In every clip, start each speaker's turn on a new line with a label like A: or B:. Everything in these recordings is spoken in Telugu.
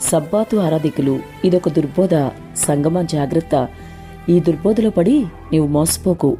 A: సబ్బాతు ఆరాధికులు. ఇదొక దుర్బోధ. సంగమ జాగ్రత్త. ఈ దుర్బోధలో పడి నీవు మోసపోకు.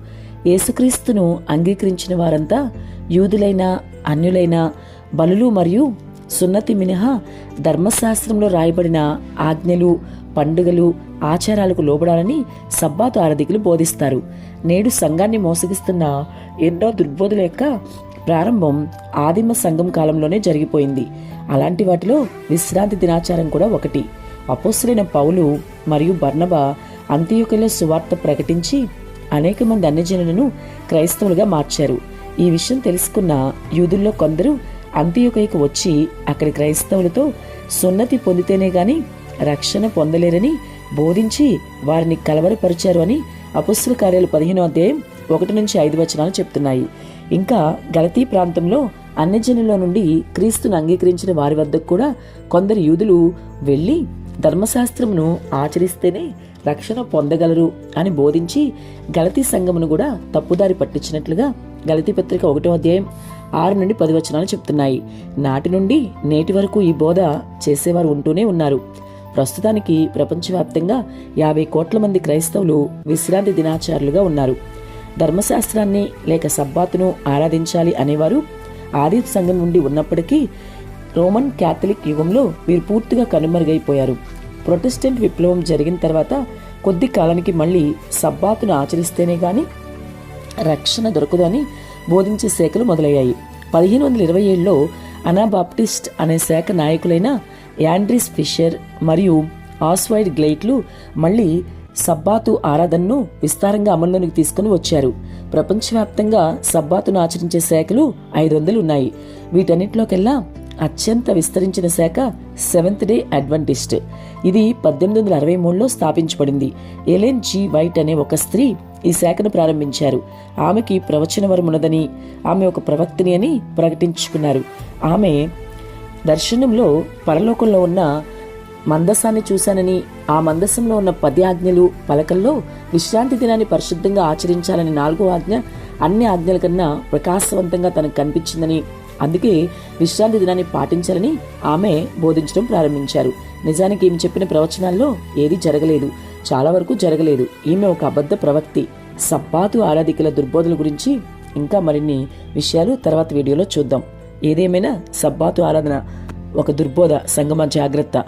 A: యేసుక్రీస్తును అంగీకరించిన వారంతా యూదులైన అన్యులైన బలులు మరియు సున్నతి మినహా ధర్మశాస్త్రంలో రాయబడిన ఆజ్ఞలు పండుగలు ఆచారాలకు లోబడాలని సబ్బాతు ఆరాధికులు బోధిస్తారు. నేడు సంఘాన్ని మోసగిస్తున్న ఎన్నో దుర్బోధుల యొక్క ప్రారంభం ఆదిమ సంఘం కాలంలోనే జరిగిపోయింది. అలాంటి వాటిలో విశ్రాంతి దినాచారం కూడా ఒకటి. అపోస్తులైన పౌలు మరియు బర్నబా అంత్యోకలో సువార్త ప్రకటించి అనేక మంది అన్యజనులను క్రైస్తవులుగా మార్చారు. ఈ విషయం తెలుసుకున్న యూదుల్లో కొందరు అంత్యోకయకు వచ్చి అక్కడి క్రైస్తవులతో సున్నతి పొందితేనే గాని రక్షణ పొందలేరని బోధించి వారిని కలవరపరిచారు అని అపుస్తుల కార్యాలు పదిహేనో అధ్యాయం ఒకటి నుంచి ఐదు వచనాలు చెప్తున్నాయి. ఇంకా గలతీ ప్రాంతంలో అన్యజనుల నుండి క్రీస్తును అంగీకరించిన వారి వద్దకు కూడా కొందరు యూదులు వెళ్ళి ధర్మశాస్త్రమును ఆచరిస్తేనే రక్షణ పొందగలరు అని బోధించి గలతీ సంఘమును కూడా తప్పుదారి పట్టించినట్లుగా గలతీ పత్రిక ఒకటో అధ్యాయం ఆరు నుండి పది వచనాలు చెప్తున్నాయి. నాటి నుండి నేటి వరకు ఈ బోధ చేసేవారు ఉంటూనే ఉన్నారు. ప్రస్తుతానికి ప్రపంచవ్యాప్తంగా యాభై కోట్ల మంది క్రైస్తవులు విశ్రాంతి దినాచారులుగా ఉన్నారు. ధర్మశాస్త్రాన్ని లేక సబ్బాతును ఆరాధించాలి అనేవారు ఆది సంఘం నుండి ఉన్నప్పటికీ రోమన్ క్యాథలిక్ యుగంలో వీరు పూర్తిగా కనుమరుగైపోయారు. ప్రొటెస్టెంట్ విప్లవం జరిగిన తర్వాత కొద్ది కాలానికి మళ్ళీ సబ్బాతును ఆచరిస్తేనే గాని రక్షణ దొరకదని బోధించే శాఖలు మొదలయ్యాయి. పదిహేను వందల ఇరవై ఏడులో అనాబాప్టిస్ట్ అనే శాఖ నాయకులైన యాండ్రిస్ ఫిషర్ మరియు ఆస్వైడ్ గ్లైట్లు మళ్ళీ సబ్బాతు ఆరాధనను విస్తారంగా అమల్లోనికి తీసుకుని వచ్చారు. ప్రపంచవ్యాప్తంగా సబ్బాతును ఆచరించే శాఖలు ఐదు వందలు ఉన్నాయి వీటన్నిటిలోకెల్లా అత్యంత విస్తరించిన శాఖ సెవెంత్ డే అడ్వెంటిస్ట్. ఇది పద్దెనిమిది వందల అరవై మూడులో స్థాపించబడింది. Ellen G. వైట్ అనే ఒక స్త్రీ ఈ శాఖను ప్రారంభించారు. ఆమెకి ప్రవచన వరమున్నదని ఆమె ఒక ప్రవక్తిని అని ప్రకటించుకున్నారు. ఆమె దర్శనంలో పరలోకంలో ఉన్న మందసాన్ని చూశానని ఆ మందసంలో ఉన్న పది ఆజ్ఞలు పలకల్లో విశ్రాంతి దినాన్ని పరిశుద్ధంగా ఆచరించాలని నాలుగో ఆజ్ఞ అన్ని ఆజ్ఞల కన్నా ప్రకాశవంతంగా తనకు కనిపించిందని. అందుకే విశ్రాంతి దినాన్ని పాటించాలని ఆమె బోధించడం ప్రారంభించారు. నిజానికి ఈమె చెప్పిన ప్రవచనాల్లో ఏది జరగలేదు. చాలా వరకు జరగలేదు. ఈమె ఒక అబద్ధ ప్రవక్తి. సబ్బాతు ఆరాధికుల దుర్బోధల గురించి ఇంకా మరిన్ని విషయాలు తర్వాత వీడియోలో చూద్దాం. ఏదేమైనా సబ్బాతు ఆరాధన ఒక దుర్బోధ సంగమ జాగ్రత్త.